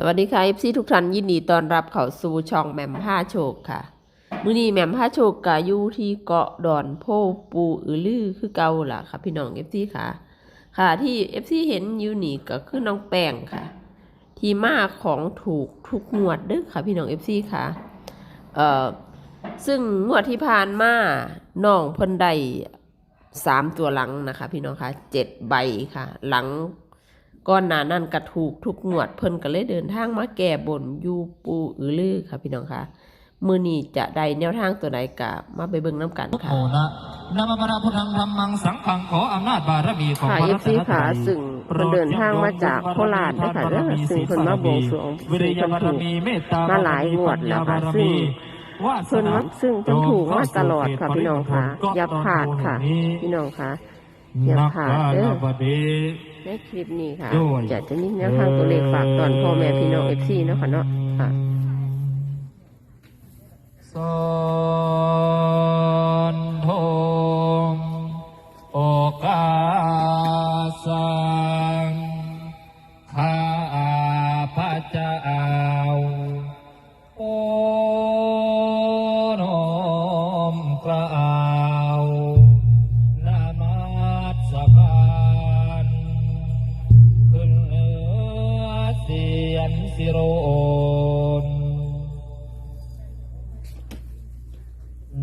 สวัสดีค่ะ FC ทุกท่านยินดีต้อนรับเข้าสู่ช่องแหม่มผ้าโชคค่ะ มื้อนี้แหม่มผ้าโชคกะอยู่ที่เกาะดอนโพปูอือลือคือเก่าล่ะค่ะ พี่น้อง FC ค่ะ ค่ะที่ FC เห็นอยู่นี่ก็คือน้องแป้งค่ะ ที่มาของถูกทุกงวดเด้อค่ะ พี่น้อง FC ค่ะ เอ่อซึ่งงวดที่ผ่านมาน้องเพิ่นได้สามตัวหลังนะคะ พี่น้องคะเจ็ดใบค่ะ หลัง ก้อนหนานั่นกระถูกทุกงวดเพิ่นก็เลยเดินทางมาแก่บนอยูปูอือลือค่ะพี่น้องคะมือนี้จะได้แนวทางตัวใดกะมาไปเบิ่งน้ำกันค่ะโอนะนามพระพุทธังธรรมังสังฆังขออำนาจบารมีของค่ะพระเอรัฟตซีนตค่ะรัยซึ่งเพิ่นเดินทางมาจากโคราชนะคะเด้อซึ่งเพิ่นมาบวงสรวงวิริซึ่งยเพิ่นบารถูกมีเมตตามาหลายงวดแล้วค่ะซึ่งวาสเพิ่นนาว่าซึ่งเพิ่นถูกมาตลอดค่ะพี่น้องค่ะอย่าพลาดค่ะ พี่น้องค่ะ อย่านักพลาดกาเด้ลอบดีในคลิปนี้ค่ะด้วยจะจะมีแนวทางตัวเลขฝากตอนพ่อแม่พี่น้องเอฟซีเนาะค่ะเนาะค่ะสอนทงโอกาสังข้าพระเจ้า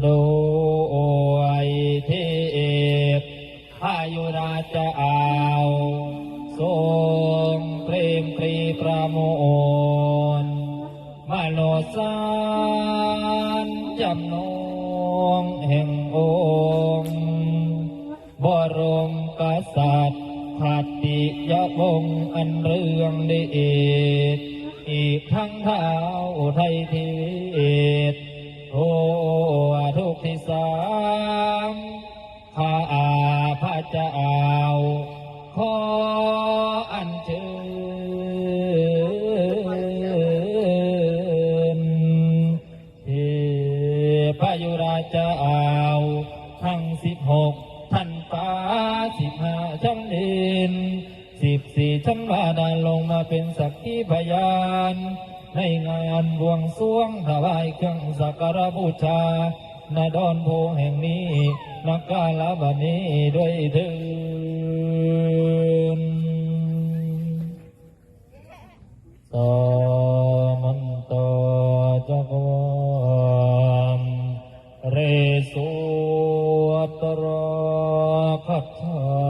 โดยเทพพายุราชอาวทรงเพลงปรีประโมนมโนสารจำนงแห่งองค์บรมกษัตริย์ขัตติยวงศ์อันเรื่องเดชอีกทั้งเท้าไทยเทศ โอ้ทุกที่สามข้าพระเจ้าขออัญเชิญเทพยุราชเอาทั้งสิบหกท่านฟ้าสิบห้าชั้นดินสิบสี่ชั้นบาดาลลงมาเป็นสักขีพยาน ในงานบวงสรวงถวายเครื่องสักการบูชาณดอนโพแห่งนี้นักกาลบันนี้ด้วยเถินสมันตจักวามเรสุตระคัจฉัน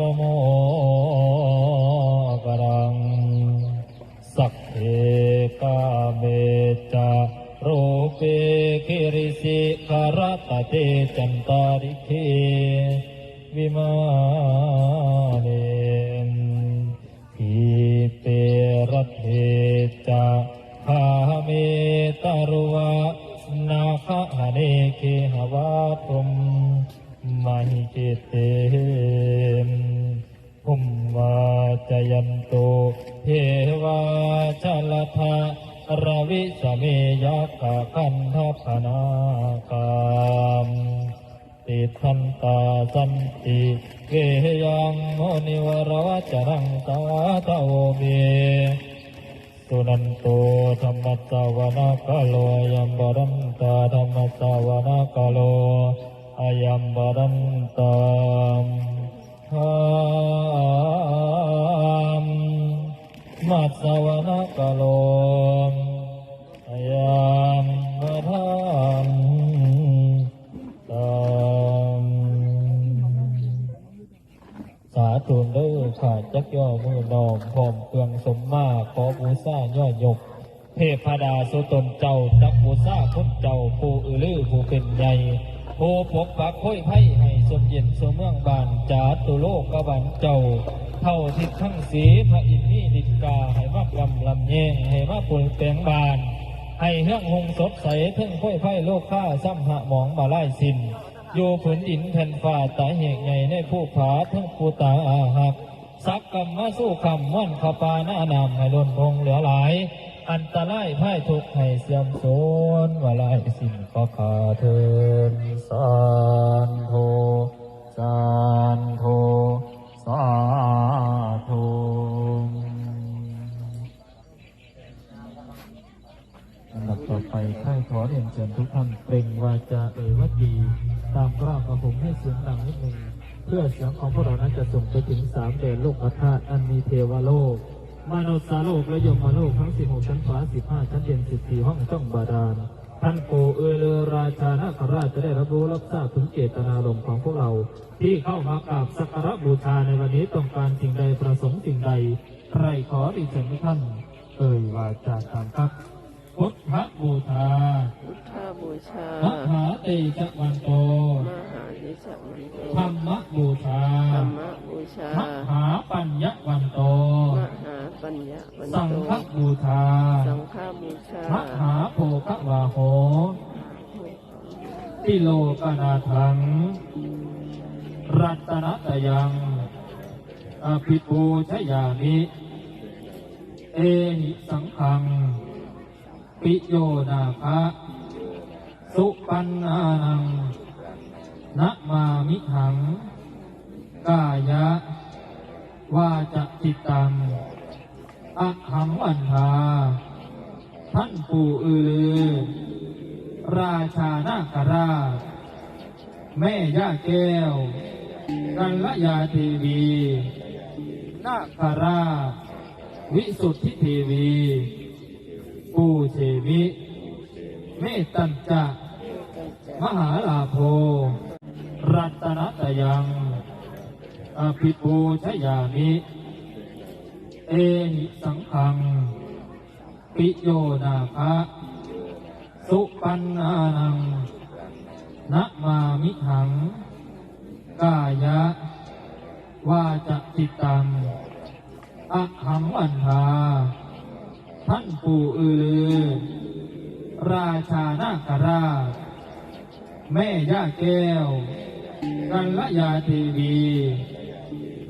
สักโมกรัง สักเทกาเมจาโรเปคิริสิคารตเตจันตาริเควิมาเนนทีเปรเทจาคาเมตารุวะนาคหเนเคหวาตุม มหิเจเตมภุมมาจยันโตเทวาชลทาราวิสเมยกะคันทพนาคามติทันตาสันติเกยังโมนิวรวจรังตาตาโอเมสุนันโตธรรมสาวนากาโลยัมบรันตาธรรมสาวนากาโล ยัมบรันตามธรรมมัสสาวนากาโลอายัมบรันตามสาธุเด้อขาดจักย่อมือนอมพร้อมเครื่องสมมาขอบูชาย่อยกเทพดาสุตนเจ้าจักบูชาคนเจ้าผู้อือลือผู้เป็นใหญ่ ผู้ปกปักค่อยไพ่ให้สมเย็นสมเมืองบานจาตุโลกกบันเจ้า เท่าทิศทั้งสีพระอินทร์มีดิกาให้มากำลำแยงให้มาปุ่นแปลงบาน ให้เฮืองหงสดใสเพิ่งค่อยไพ่โลกข้าซ้ำหะหมองมาไล่สินอยู่ผืนดินแผ่นฟ้าตาเหกใหญ่ในผู้ผาทั้งผู้ตาอาหักสักกรรมมาสู้คำม่อนขปาหน้านามให้ล้นพงเหลือหลาย อันตรายพ่ายทุกข์ให้เสื่อมสูญวาลายสิ่งขอขาเทินสานโทสานโทสาธุอันดับต่อไปข้าขอเรียนเชิญทุกท่านเปล่งวาจาเอ่ยวัดดี ตามกล้าวกระผมให้เสียงดังนิดหนึ่ง เพื่อเสียงของพวกเรานั้นจะส่งไปถึงสามแดนโลกธาตุอันมีเทวโลก มนุษย์โลกและยมโลกทั้งสิบหกชั้นฟ้าสิบห้าชั้นเย็นสิบสี่ห้องจ้องบาดาล ท่านโกเอเลอราชานาคราชจะได้รับรู้รับทราบถึงเจตนารมณ์ของพวกเรา ที่เข้ามากราบสักการะบูชาในวันนี้ต้องการสิ่งใดประสงค์สิ่งใด ใครขอดิฉันท่าน เอ่ยวาจาตามครับ พุทธบูชาพุทธบูชามหาเตชะวันโต มหานิสัมโตธรรมบูชาธรรมบูชามหาปัญญวันโต มหาปัญญาวันสังโตฆบูชา สังฆบูชามหาโภควาโหติโลกนาทัง รัตนตยังอภิปูชยามิ เอหิสังขัง ปิโยนาภะสุปันนานังนะมามิหัง กายะวาจะจิตตังอะหังวันทาท่านปู่อือลือราชานาคราช แม่ย่าแก้ว กัลยาเทีวี นาคราช วิสุทธิเทีวี ปูเชมิเมตัญจะมหาลาโภ รัตนตยังอภิปูชยามิ เอหิสังขัง ปิโยนาภะสุปันนานังนะมามิหัง กายะ วาจะจิตังอะหังวันทา ท่านปู่อือลือ ราชานาคราช แม่ย่าแก้ว กัลยาเทีวี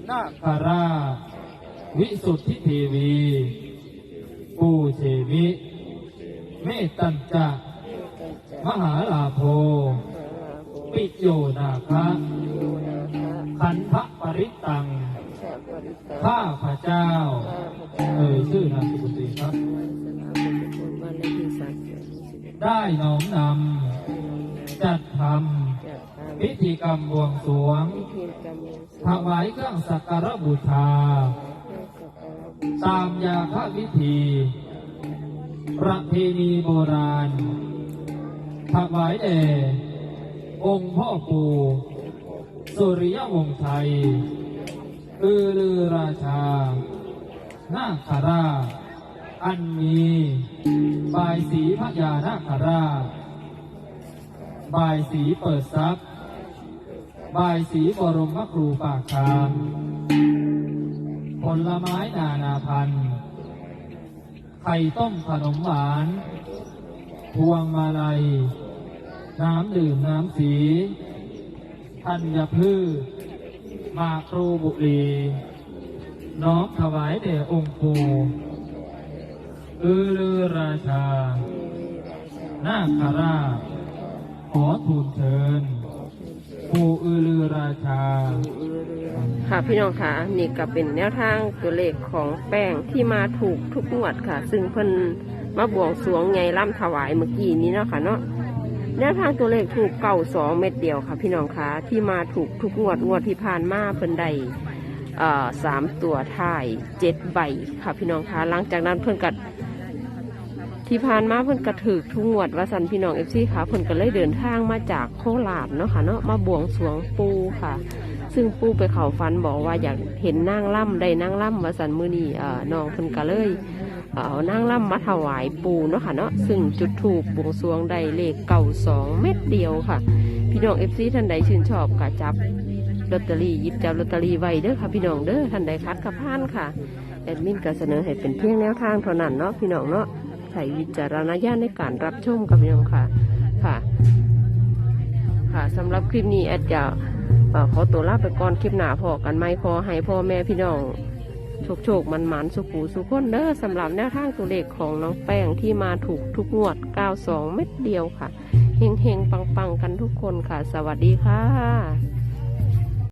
นาคราช วิสุทธิเทีวี ปูเชมิเมตตัญจะ มหาลาโภปิโยนาคะขันธปริตัง ข้าพระเจ้า เอ่ยชื่อนามสกุลตัวเองครับ ได้น้อมนำจัดทำพิธีกรรมบวงสรวงถวายเครื่องสักการะบูชา ตามยาพระวิธี ประเพณีโบราณถวายแด่องค์พ่อปู่สุริยวงศ์ชัยอือลือราชา นาคาราชอันมีบายสีพระยานาคาราชบายสีเปิดทรัพย์บายสีบรมครูปากคามผลไม้นานาพันธุ์ไข่ต้มขนมหวาน พวงมาลัย น้ำดื่มน้ำสี ธัญพืช มาครูบุรี น้อมถวายแด่องค์ปู่อือลือราชา นาคาราช ขอทูลเชิญ ปู่อือลือราชา ค่ะพี่น้องค่ะนี่ก็เป็นแนวทางตัวเลขของแป้งที่มาถูกทุกงวดค่ะ ซึ่งเพิ่นมาบวงสรวงไงล่ำถวายเมื่อกี้นี้เนาะค่ะเนาะแนวทางตัวเลขถูกเก่าสองเม็ดเดียวค่ะ พี่น้องค่ะที่มาถูกทุกงวดงวดที่ผ่านมาเพิ่นได้เอ่อ สามตัวท้ายเจ็ดใบค่ะพี่น้องคะหลังจากนั้นเพิ่อนกัดที่ผ่านมาเพิ่อนกระถือทุกงวดว่าสันพี่น้องเอฟซีค่ะเพิ่อนก็เลยเดินทางมาจากโคราชเนาะค่ะเนาะมาบวงสรวงปูค่ะ ซึ่งปูไปเขาฟันบอกว่าอยากเห็นนางล่ำได้นางล่ำว่าสันมือนีอ่น้องเพิ่อนก็เลยเอานางล่ำมาถวายปูเนาะค่ะเนาะซึ่งจุดถูกบวงสรวงได้เลขเก่าสองเม็ดเดียวค่ะ พี่น้องเอฟซีท่านใดชื่นชอบก็จับ ลอตเตอรี่ยิบจับลอตเตอรี่ไว้เด้อค่ะพี่น้องเด้อท่านใดคัดกับพานค่ะแอดมินก็เสนอให้เป็นเพียงแนวทางเท่านั้นเนาะพี่น้องเนาะใช้วิจารณญาณในการรับชมกับพี่น้องค่ะค่ะ ค่ะสำหรับคลิปนี้แอดจะขอตัวลาไปก่อนคลิปหน้าพอกันไหมขอให้พ่อแม่พี่น้องโชคโชคมันหมันสุขูสุขคนเด้อสำหรับแนวทางตัวเลขของน้องแป้งที่มาถูกทุกงวด 92 เม็ดเดียวค่ะเฮงเฮงปังปังกันทุกคนค่ะ สวัสดีค่ะ